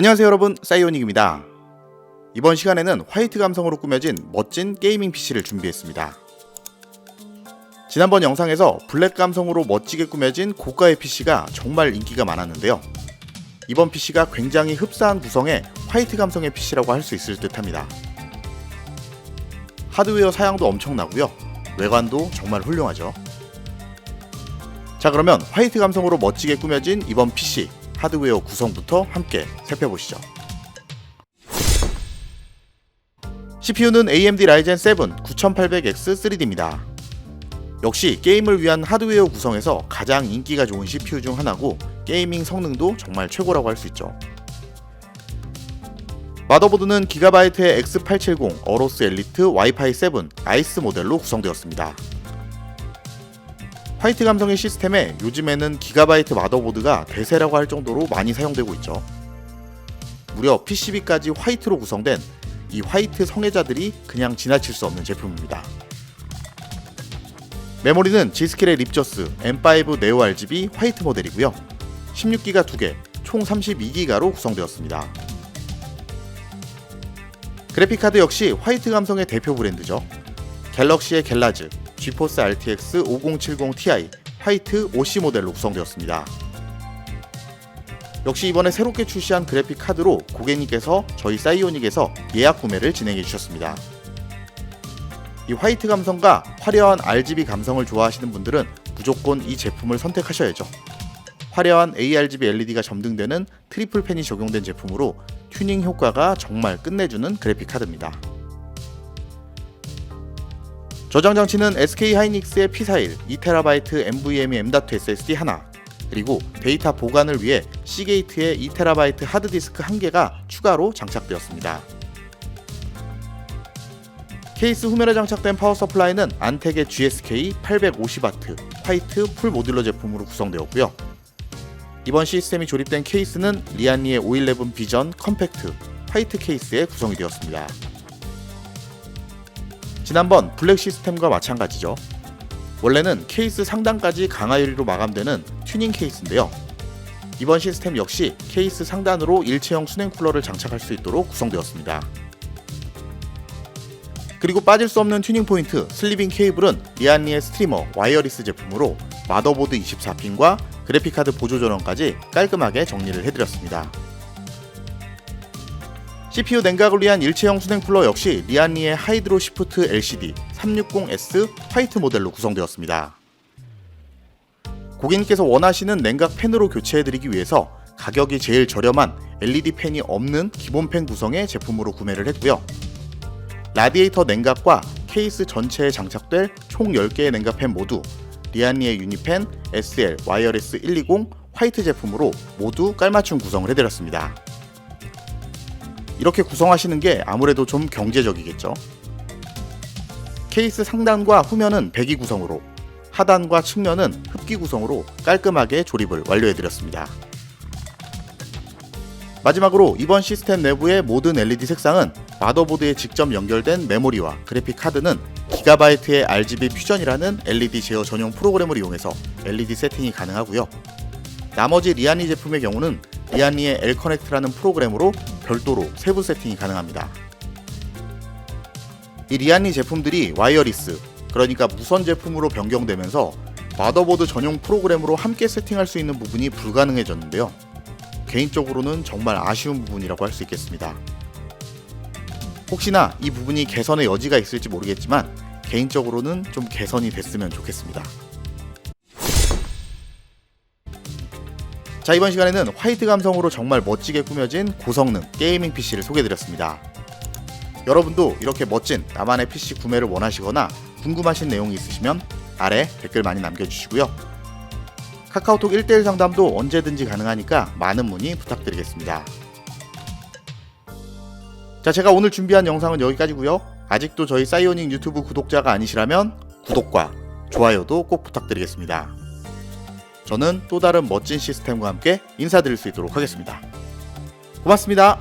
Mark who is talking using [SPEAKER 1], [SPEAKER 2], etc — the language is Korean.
[SPEAKER 1] 안녕하세요 여러분 사이오닉입니다. 이번 시간에는 화이트 감성으로 꾸며진 멋진 게이밍 PC를 준비했습니다. 지난번 영상에서 블랙 감성으로 멋지게 꾸며진 고가의 PC가 정말 인기가 많았는데요. 이번 PC가 굉장히 흡사한 구성의 화이트 감성의 PC라고 할 수 있을 듯 합니다. 하드웨어 사양도 엄청나고요. 외관도 정말 훌륭하죠. 자 그러면 화이트 감성으로 멋지게 꾸며진 이번 PC 하드웨어 구성부터 함께 살펴보시죠. CPU는 AMD Ryzen 7 9800X 3D입니다. 역시 게임을 위한 하드웨어 구성에서 가장 인기가 좋은 CPU 중 하나고 게이밍 성능도 정말 최고라고 할 수 있죠. 마더보드는 기가바이트의 X870 어로스 엘리트 와이파이 7 아이스 모델로 구성되었습니다. 화이트 감성의 시스템에 요즘에는 기가바이트 마더보드가 대세라고 할 정도로 많이 사용되고 있죠. 무려 PCB까지 화이트로 구성된 이 화이트 성애자들이 그냥 지나칠 수 없는 제품입니다. 메모리는 G스킬의 립저스 M5 네오 RGB 화이트 모델이고요. 16기가 2개, 총 32기가로 구성되었습니다. 그래픽카드 역시 화이트 감성의 대표 브랜드죠. 갤럭시의 갤라즈, 지포스 RTX 5070 Ti 화이트 OC 모델로 구성되었습니다. 역시 이번에 새롭게 출시한 그래픽 카드로 고객님께서 저희 사이오닉에서 예약 구매를 진행해 주셨습니다. 이 화이트 감성과 화려한 RGB 감성을 좋아하시는 분들은 무조건 이 제품을 선택하셔야죠. 화려한 ARGB LED가 점등되는 트리플 펜이 적용된 제품으로 튜닝 효과가 정말 끝내주는 그래픽 카드입니다. 저장 장치는 SK 하이닉스의 P41 2TB NVMe M.2 SSD 하나, 그리고 데이터 보관을 위해 시게이트의 2TB 하드디스크 한 개가 추가로 장착되었습니다. 케이스 후면에 장착된 파워 서플라이는 안텍의 GSK 850W 화이트 풀 모듈러 제품으로 구성되었고요. 이번 시스템이 조립된 케이스는 리안리의 511 비전 컴팩트 화이트 케이스에 구성이 되었습니다. 지난번 블랙 시스템과 마찬가지죠. 원래는 케이스 상단까지 강화 유리로 마감되는 튜닝 케이스인데요. 이번 시스템 역시 케이스 상단으로 일체형 수냉 쿨러를 장착할 수 있도록 구성되었습니다. 그리고 빠질 수 없는 튜닝 포인트 슬리빙 케이블은 리안리의 스트리머 와이어리스 제품으로 마더보드 24핀과 그래픽카드 보조 전원까지 깔끔하게 정리를 해드렸습니다. CPU 냉각을 위한 일체형 수냉 쿨러 역시 리안리의 하이드로 시프트 LCD 360S 화이트 모델로 구성되었습니다. 고객님께서 원하시는 냉각 팬으로 교체해드리기 위해서 가격이 제일 저렴한 LED 팬이 없는 기본 팬 구성의 제품으로 구매를 했고요. 라디에이터 냉각과 케이스 전체에 장착될 총 10개의 냉각팬 모두 리안리의 유니펜 SL 와이어리스 120 화이트 제품으로 모두 깔맞춤 구성을 해드렸습니다. 이렇게 구성하시는 게 아무래도 좀 경제적이겠죠. 케이스 상단과 후면은 배기 구성으로, 하단과 측면은 흡기 구성으로 깔끔하게 조립을 완료해드렸습니다. 마지막으로 이번 시스템 내부의 모든 LED 색상은 마더보드에 직접 연결된 메모리와 그래픽 카드는 기가바이트의 RGB 퓨전이라는 LED 제어 전용 프로그램을 이용해서 LED 세팅이 가능하고요. 나머지 리안리 제품의 경우는 리안리의 L 커넥트라는 프로그램으로 별도로 세부 세팅이 가능합니다. 이 리안리 제품들이 와이어리스, 그러니까 무선 제품으로 변경되면서 마더보드 전용 프로그램으로 함께 세팅할 수 있는 부분이 불가능해졌는데요. 개인적으로는 정말 아쉬운 부분이라고 할 수 있겠습니다. 혹시나 이 부분이 개선의 여지가 있을지 모르겠지만 개인적으로는 좀 개선이 됐으면 좋겠습니다. 자 이번 시간에는 화이트 감성으로 정말 멋지게 꾸며진 고성능 게이밍 PC를 소개해드렸습니다. 여러분도 이렇게 멋진 나만의 PC 구매를 원하시거나 궁금하신 내용이 있으시면 아래 댓글 많이 남겨주시고요. 카카오톡 1대1 상담도 언제든지 가능하니까 많은 문의 부탁드리겠습니다. 자, 제가 오늘 준비한 영상은 여기까지고요. 아직도 저희 사이오닉 유튜브 구독자가 아니시라면 구독과 좋아요도 꼭 부탁드리겠습니다. 저는 또 다른 멋진 시스템과 함께 인사드릴 수 있도록 하겠습니다. 고맙습니다.